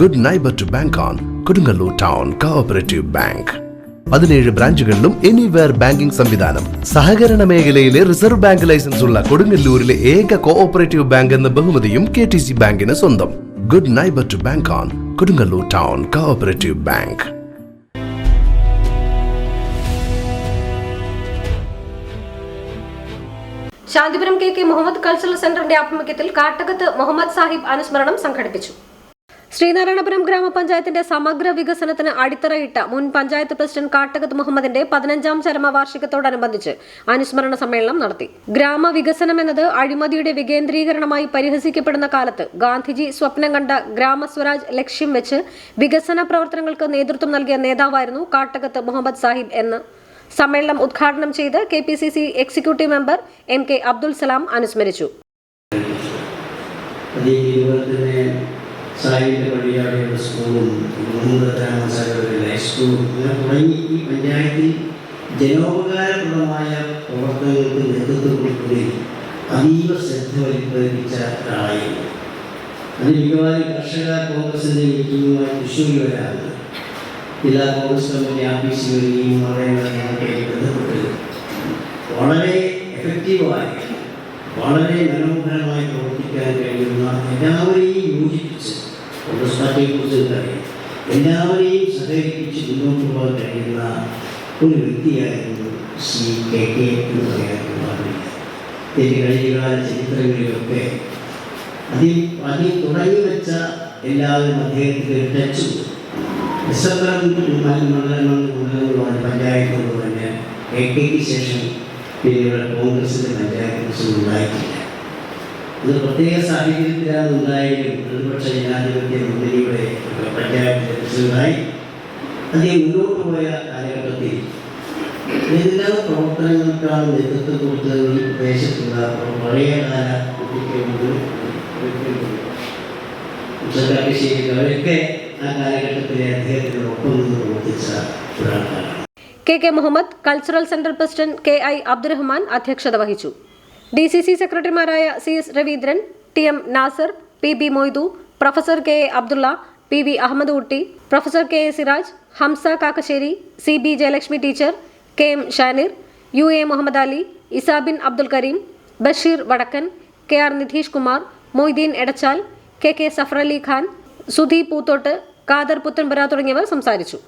Good neighbour to bank on Kodungallur town cooperative bank പതിനേഴ് ബ്രാഞ്ചുകളിലും anywhere banking സംവിധാനം. സഹകരണ മേഖലയിലെ റിസർവ് ബാങ്ക് ലൈസൻസ് ഉള്ള കൊടുങ്ങല്ലൂരിലെ ഏക കോഓപ്പറേറ്റീവ് ബാങ്ക് എന്ന ബഹുമതിയും കെ ടി സി ബാങ്കിന് സ്വന്തം. Good neighbour to bank on Kodungallur town cooperative bank Santhipuram K K Muhammad cultural സെന്ററിന്റെ ആഭിമുഖ്യത്തിൽ കാട്ടകത്ത് മുഹമ്മദ് സാഹിബ് അനുസ്മരണം സംഘടിപ്പിച്ചു. ശ്രീനാരായണപുരം ഗ്രാമപഞ്ചായത്തിന്റെ സമഗ്ര വികസനത്തിന് അടിത്തറയിട്ട മുൻ പഞ്ചായത്ത് പ്രസിഡന്റ് കാട്ടകത്ത് മുഹമ്മദിന്റെ പതിനഞ്ചാം ചരമവാർഷികത്തോടനുബന്ധിച്ച് അനുസ്മരണ സമ്മേളനം നടത്തി. ഗ്രാമവികസനം എന്നത് അഴിമതിയുടെ വികേന്ദ്രീകരണമായി പരിഹസിക്കപ്പെടുന്ന കാലത്ത് ഗാന്ധിജി സ്വപ്നം കണ്ട ഗ്രാമസ്വരാജ് ലക്ഷ്യം വെച്ച് വികസന പ്രവർത്തനങ്ങൾക്ക് നേതൃത്വം നൽകിയ നേതാവായിരുന്നു കാട്ടകത്ത് മുഹമ്മദ് സാഹിബ് എന്ന്. സമ്മേളനം ഉദ്ഘാടനം ചെയ്ത് K P C C executive member M K Abdul Salam അനുസ്മരിച്ചു. സായിന്റെ പടിയാളിയുടെ സ്കൂളും മുഹമ്മദ് രാമസാഗറിലെ ഹൈസ്കൂളും അങ്ങനെ തുടങ്ങി. ഈ പഞ്ചായത്തിൽ ജനോപകാരപ്രദമായ പ്രവർത്തനങ്ങൾക്ക് നേതൃത്വം കൊടുക്കുകയും അതീവ ശ്രദ്ധ വലിപ്പതിപ്പിച്ച ഒരാളായിരുന്നു. അത് മിക്കവാറും കർഷക കോൺഗ്രസിന്റെ മീറ്റിങ്ങുമായി തൃശ്ശൂരിൽ വരാറുണ്ട്. ജില്ലാ കോൺഗ്രസ് കമ്മിറ്റി അവിടെ ഞങ്ങൾക്ക് ബന്ധപ്പെട്ട് വളരെ എഫക്റ്റീവായി വളരെ മനോഹരമായി പ്രവർത്തിക്കാൻ കഴിയുന്ന എല്ലാവരെയും യോജിപ്പിച്ച് പാർട്ടിയെക്കുറിച്ച് അറിയാം എല്ലാവരെയും സഹകരിപ്പിച്ച് മുന്നോട്ട് പോകാൻ കഴിയുന്ന ഒരു വ്യക്തിയായിരുന്നു ശ്രീ കെ കെ എന്ന് പറയാൻ ഇതിന്റെ കഴിഞ്ഞകാല ചരിത്രങ്ങളിലൊക്കെ അതിൽ അതിൽ തുടങ്ങി വെച്ച എല്ലാവരും അദ്ദേഹത്തിന് ടച്ച് ഡിസംബർ മണ്ഡലങ്ങൾ മണ്ഡലങ്ങളുമാണ് പഞ്ചായത്തുകൾ തന്നെ. എ കെക്ക് ശേഷം പിന്നീട് കോൺഗ്രസിന്റെ പഞ്ചായത്ത് പ്രസിഡന്റ് ഉണ്ടായിട്ടില്ല. ഇത് പ്രത്യേക സാഹചര്യത്തിലാണ് ഉണ്ടായെങ്കിലും പ്രതിപക്ഷ ജനാധിപത്യ പഞ്ചായത്ത് പ്രസിഡന്റായി അദ്ദേഹം മുന്നോട്ട് പോയ കാലഘട്ടത്തിൽ എല്ലാ പ്രവർത്തനങ്ങൾക്കാണ് നേതൃത്വം കൊടുത്തത് ഈ പ്രദേശത്തുള്ള പഴയകാല കുട്ടികളുണ്ട് അവരൊക്കെ ആ കാലഘട്ടത്തിലെ അദ്ദേഹത്തിന് ഒപ്പം നിന്ന് പ്രവർത്തിച്ച ഒരാൾക്കാണ് K K Muhammad cultural centre president K I Abdurahman അധ്യക്ഷത വഹിച്ചു. ഡി സി സി സെക്രട്ടറിമാരായ C S Raveendran T M Nasar P B Moidu professor K A Abdulla P V Ahammed Kutty professor K A Siraj Hamza Kakkassery C B Jayalakshmi teacher K M Shanir U A Muhammad Ali Isabin Abdul Kareem Basheer Vadakkan K R Nidheesh Kumar Moideen Edachal K K Safar Ali Khan Sudhi Poothottu Khader Puthanpura തുടങ്ങിയവർ സംസാരിച്ചു.